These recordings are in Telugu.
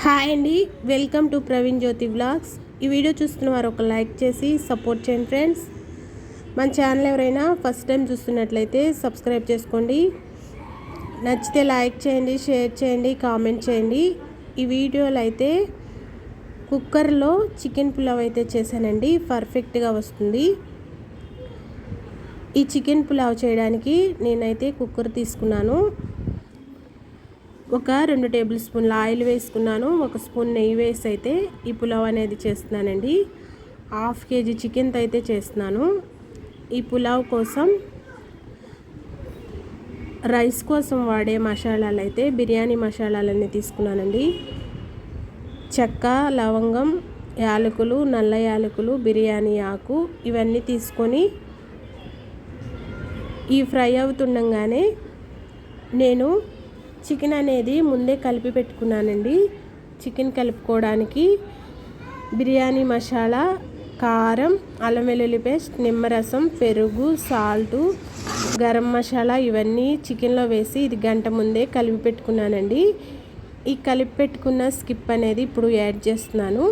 హాయ్ అండి welcome to Praveen Jyothi vlogs ఈ వీడియో చూస్తున్న వారు ఒక లైక్ చేసి సపోర్ట్ చేయండి ఫ్రెండ్స్. మన ఛానల్ ఎవరైనా ఫస్ట్ టైం చూస్తున్నట్లయితే సబ్స్క్రైబ్ చేసుకోండి. నచ్చితే లైక్ చేయండి షేర్ చేయండి కామెంట్ చేయండి. ఈ వీడియోలో అయితే కుక్కర్లో చికెన్ పులావ్ అయితే చేశానండి పర్ఫెక్ట్గా వస్తుంది. ఈ చికెన్ పులావ్ చేయడానికి నేనైతే కుక్కర్ తీసుకున్నాను. ఒక రెండు టేబుల్ స్పూన్ల ఆయిల్ వేసుకున్నాను. ఒక స్పూన్ నెయ్యి వేసి అయితే ఈ పులావ్ అనేది చేస్తున్నానండి. హాఫ్ కేజీ చికెన్తో అయితే చేస్తున్నాను. ఈ పులావ్ కోసం రైస్ కోసం వాడే మసాలాలు అయితే బిర్యానీ మసాలాలన్నీ తీసుకున్నానండి. చెక్క లవంగం యాలకులు నల్ల యాలకులు బిర్యానీ ఆకు ఇవన్నీ తీసుకొని ఈ ఫ్రై అవుతుండగానే నేను చికెన్ అనేది ముందే కలిపి పెట్టుకున్నానండి. చికెన్ కలుపుకోవడానికి బిర్యానీ మసాలా కారం అల్లం వెల్లుల్లి పేస్ట్ నిమ్మరసం పెరుగు సాల్టు గరం మసాలా ఇవన్నీ చికెన్లో వేసి ఇది గంట ముందే కలిపి పెట్టుకున్నానండి. ఈ కలిపి పెట్టుకున్న స్కిప్ అనేది ఇప్పుడు యాడ్ చేస్తున్నాను.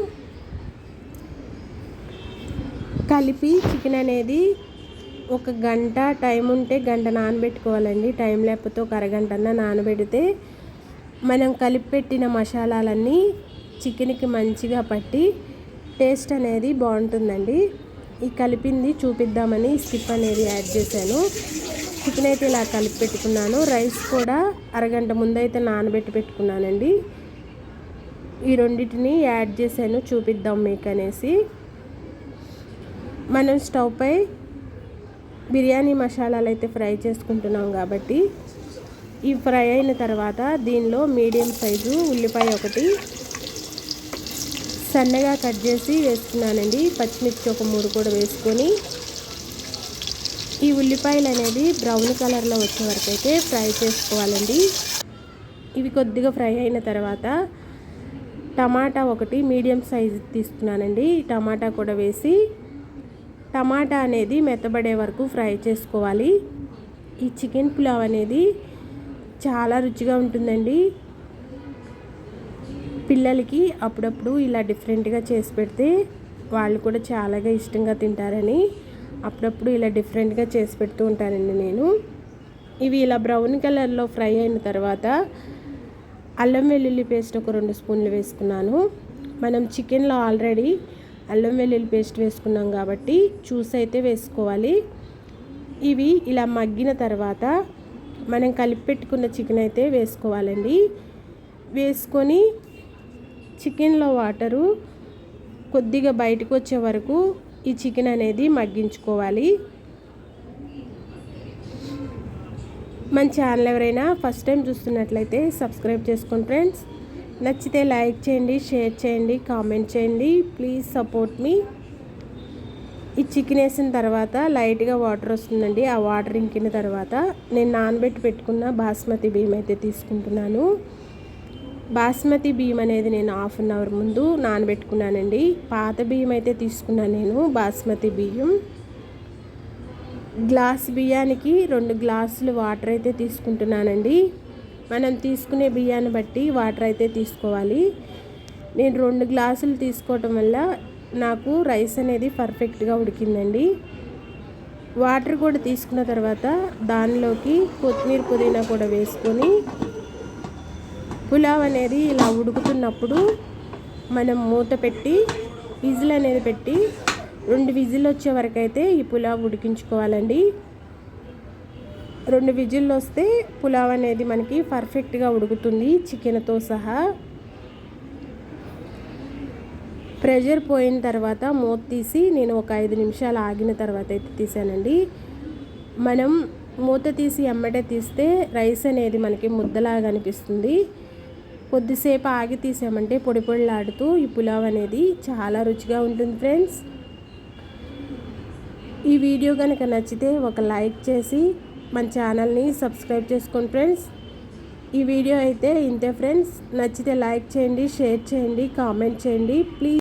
కలిపి చికెన్ అనేది ఒక గంట టైం ఉంటే గంట నానబెట్టుకోవాలండి. టైం లేకపోతే ఒక అరగంట అన్న నానబెడితే మనం కలిపి పెట్టిన మసాలాలన్నీ చికెన్కి మంచిగా పట్టి టేస్ట్ అనేది బాగుంటుందండి. ఈ కలిపింది చూపిద్దామని స్కిప్ అనేది యాడ్ చేశాను. చికెన్ అయితే ఇలా కలిపి పెట్టుకున్నాను. రైస్ కూడా అరగంట ముందైతే నానబెట్టి పెట్టుకున్నానండి. ఈ రెండింటిని యాడ్ చేశాను చూపిద్దాం మీకు అనేసి మనం స్టవ్ పై బిర్యానీ మసాలాలు అయితే ఫ్రై చేసుకుంటున్నాం కాబట్టి ఈ ఫ్రై అయిన తర్వాత దీనిలో మీడియం సైజు ఉల్లిపాయ ఒకటి. సన్నగా కట్ చేసి వేసుకున్నానండి పచ్చిమిర్చి ఒక మూడు కూడా వేసుకొని. ఈ ఉల్లిపాయలు అనేది బ్రౌన్ కలర్లో వచ్చే వరకు అయితే ఫ్రై చేసుకోవాలండి. ఇవి కొద్దిగా ఫ్రై అయిన తర్వాత టమాటా ఒకటి మీడియం సైజు తీసుకున్నానండి. టమాటా కూడా వేసి టమాటా అనేది మెత్తబడే వరకు ఫ్రై చేసుకోవాలి. ఈ చికెన్ పులావ్ అనేది చాలా రుచిగా ఉంటుందండి. పిల్లలకి అప్పుడప్పుడు ఇలా డిఫరెంట్గా చేసి పెడితే వాళ్ళు కూడా చాలాగా ఇష్టంగా తింటారని అప్పుడప్పుడు ఇలా డిఫరెంట్గా చేసి పెడుతూ ఉంటానండి నేను. ఇవి ఇలా బ్రౌన్ కలర్లో ఫ్రై అయిన తర్వాత అల్లం వెల్లుల్లి పేస్ట్ ఒక రెండు స్పూన్లు వేసుకున్నాను. మనం చికెన్లో ఆల్రెడీ అల్లం వెల్లుల్లి పేస్ట్ వేసుకున్నాం కాబట్టి జ్యూస్ అయితే వేసుకోవాలి. ఇవి ఇలా మగ్గిన తర్వాత మనం కలిపి పెట్టుకున్న చికెన్ అయితే వేసుకోవాలండి. వేసుకొని చికెన్లో వాటరు కొద్దిగా బయటకు వచ్చే వరకు ఈ చికెన్ అనేది మగ్గించుకోవాలి. మన ఛానల్ ఎవరైనా ఫస్ట్ టైం చూస్తున్నట్లయితే సబ్స్క్రైబ్ చేసుకోండి ఫ్రెండ్స్. నచ్చితే లైక్ చేయండి షేర్ చేయండి కామెంట్ చేయండి. ప్లీజ్ సపోర్ట్ మీ ఈ చికెన్ వేసిన తర్వాత లైట్గా వాటర్ వస్తుందండి. ఆ వాటర్ ఇంకిన తర్వాత నేను నానబెట్టి పెట్టుకున్న బాస్మతి బియ్యం అయితే తీసుకుంటున్నాను. బాస్మతి బియ్యం అనేది నేను హాఫ్ అన్ అవర్ ముందు నానబెట్టుకున్నానండి. పాత బియ్యం అయితే తీసుకున్నాను నేను బాస్మతి బియ్యం. గ్లాస్ బియ్యానికి రెండు గ్లాసులు వాటర్ అయితే తీసుకుంటున్నానండి. మనం తీసుకునే బియ్యాన్ని బట్టి వాటర్ అయితే తీసుకోవాలి. నేను రెండు గ్లాసులు తీసుకోవటం వల్ల నాకు రైస్ అనేది పర్ఫెక్ట్గా ఉడికిందండి. వాటర్ కూడా తీసుకున్న తర్వాత దానిలోకి కొత్తిమీర పుదీనా కూడా వేసుకొని పులావ్ అనేది ఇలా ఉడుకుతున్నప్పుడు మనం మూత పెట్టి విజిల్ అనేది పెట్టి రెండు విజిల్ వచ్చే వరకు అయితే ఈ పులావ్ ఉడికించుకోవాలండి. రెండు విజిల్లు వస్తే పులావ్ అనేది మనకి పర్ఫెక్ట్గా ఉడుకుతుంది. చికెన్తో సహా. ప్రెషర్ పోయిన తర్వాత మూత తీసి నేను ఒక ఐదు నిమిషాలు ఆగిన తర్వాత అయితే తీసానండి. మనం మూత తీసి ఎమ్మటే తీస్తే రైస్ అనేది మనకి ముద్దలాగా అనిపిస్తుంది. కొద్దిసేపు ఆగి తీసామంటే పొడి పొడిలాడుతూ ఈ పులావ్ అనేది చాలా రుచిగా ఉంటుంది ఫ్రెండ్స్. ఈ వీడియో కనుక నచ్చితే ఒక లైక్ చేసి మన ఛానల్ని సబ్స్క్రైబ్ చేసుకోండి ఫ్రెండ్స్. ఈ వీడియో అయితే ఇంతే ఫ్రెండ్స్. నచ్చితే లైక్ చేయండి షేర్ చేయండి కామెంట్ చేయండి. ప్లీజ్.